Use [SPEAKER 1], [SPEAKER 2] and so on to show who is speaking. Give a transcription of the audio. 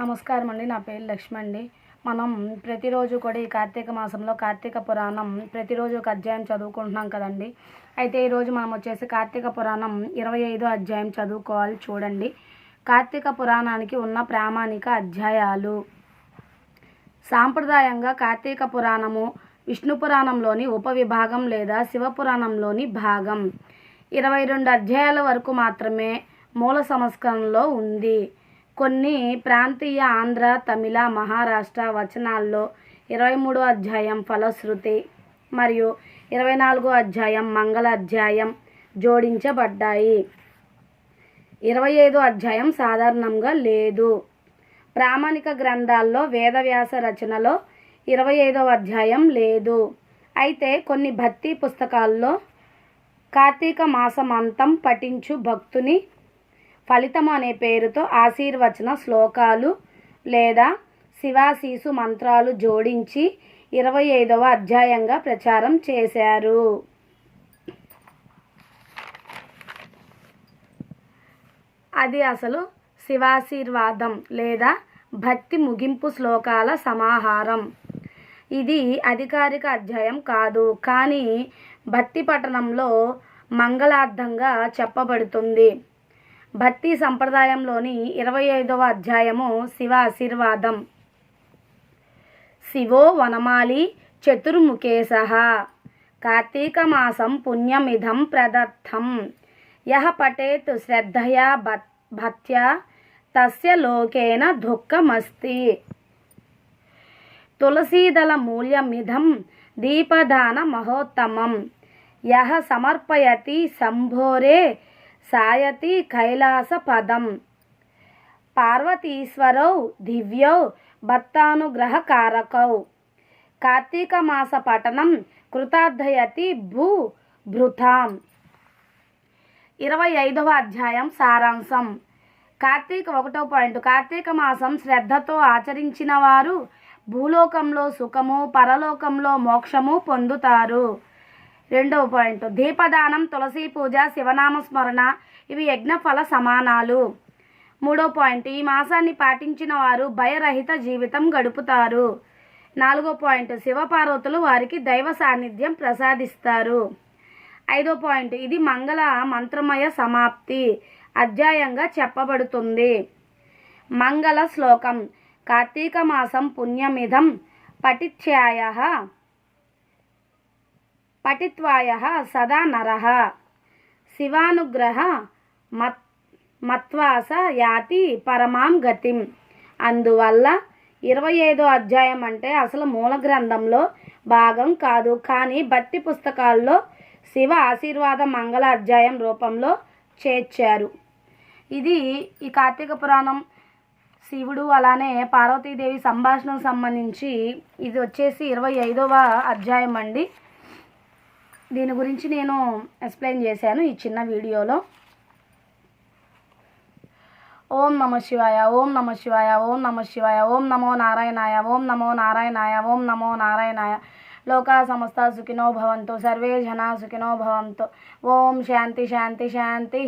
[SPEAKER 1] నమస్కారం అండి. నా పేరు లక్ష్మి అండి. మనం ప్రతిరోజు కూడా ఈ కార్తీక మాసంలో కార్తీక పురాణం ప్రతిరోజు ఒక అధ్యాయం చదువుకుంటున్నాం కదండి. అయితే ఈరోజు మనం వచ్చేసి కార్తీక పురాణం ఇరవై ఐదో అధ్యాయం చదువుకోవాలి చూడండి. కార్తీక పురాణానికి ఉన్న ప్రామాణిక అధ్యాయాలు. సాంప్రదాయంగా కార్తీక పురాణము విష్ణు పురాణంలోని ఉపవిభాగం లేదా శివపురాణంలోని భాగం. ఇరవై రెండు అధ్యాయాల వరకు మాత్రమే మూల సంస్కరణలో ఉంది. కొన్ని ప్రాంతీయ ఆంధ్ర తమిళ మహారాష్ట్ర వచనాల్లో ఇరవై మూడో అధ్యాయం ఫలశ్రుతి మరియు ఇరవై నాలుగో అధ్యాయం మంగళ అధ్యాయం జోడించబడ్డాయి. ఇరవై ఐదో అధ్యాయం సాధారణంగా లేదు. ప్రామాణిక గ్రంథాల్లో వేదవ్యాస రచనలో ఇరవై ఐదవ అధ్యాయం లేదు. అయితే కొన్ని భక్తి పుస్తకాల్లో కార్తీక మాసమంతం పఠించు భక్తుని ఫలితం అనే పేరుతో ఆశీర్వచన శ్లోకాలు లేదా శివాశీసు మంత్రాలు జోడించి ఇరవై ఐదవ అధ్యాయంగా ప్రచారం చేశారు. అది అసలు శివాశీర్వాదం లేదా భక్తి ముగింపు శ్లోకాల సమాహారం. ఇది అధికారిక అధ్యాయం కాదు కానీ భక్తి పఠనంలో మంగళార్థంగా చెప్పబడుతుంది. భక్తి సంప్రదాయంలోని ఇరవై ఐదవ అధ్యాయము శివ ఆశీర్వాదం. శివో వనమాలి చతుర్ముఖేశ. కార్తీక మాసం పుణ్యమిదం ప్రదత్తం యహ పఠేత్ శ్రద్ధయా భక్ తస్య లోకేన దుఃఖమస్తి. తులసీదళ మూల్యమిదం దీపదాన మహోత్తమం. యహ సమర్పయతి సంభోరే సాయతి కైలాస పదం. పార్వతీశ్వరౌ దివ్యౌ భక్తానుగ్రహకారకౌ కార్తీక మాస పఠనం కృతార్థయతి భూ భృతాం. ఇరవై ఐదవ అధ్యాయం సారాంశం. కార్తీక ఒకటో పాయింట్. కార్తీక మాసం శ్రద్ధతో ఆచరించిన వారు భూలోకంలో సుఖము పరలోకంలో మోక్షము పొందుతారు. రెండవ పాయింట్. దీపదానం తులసి పూజ శివనామ స్మరణ ఇవి యజ్ఞఫల సమానాలు. మూడో పాయింట్. ఈ మాసాన్ని పాటించిన వారు భయరహిత జీవితం గడుపుతారు. నాలుగో పాయింట్. శివపార్వతులు వారికి దైవ సాన్నిధ్యం ప్రసాదిస్తారు. ఐదో పాయింట్. ఇది మంగళ మంత్రమయ సమాప్తి. అధ్యాయంగా చెప్పబడుతుంది. మంగళ శ్లోకం. కార్తీక మాసం పుణ్యమిదం పఠిత్యాయ పటిత్వాయ సదా నర శివానుగ్రహ మత్ మత్వాస యాతి పరమాం గతిం అందువల్ల ఇరవై ఐదో అధ్యాయం అంటే అసలు మూల గ్రంథంలో భాగం కాదు. కానీ భక్తి పుస్తకాల్లో శివ ఆశీర్వాద మంగళ అధ్యాయం రూపంలో చేర్చారు. ఇది ఈ కార్తీక పురాణం శివుడు అలానే పార్వతీదేవి సంభాషణకు సంబంధించి ఇది వచ్చేసి ఇరవై ఐదవ అధ్యాయం అండి. దీని గురించి నేను ఎక్స్ప్లెయిన్ చేశాను ఈ చిన్న వీడియోలో. ఓం నమ శివాయ ఓం నమ శివాయ ఓం నమ శివాయ ఓం నమో నారాయణాయ ఓం నమో నారాయణాయ ఓం నమో నారాయణాయ. లోకా సమస్త సుఖినో భవంతు సర్వే జనా సుఖినో భవంతు. ఓం శాంతి శాంతి శాంతి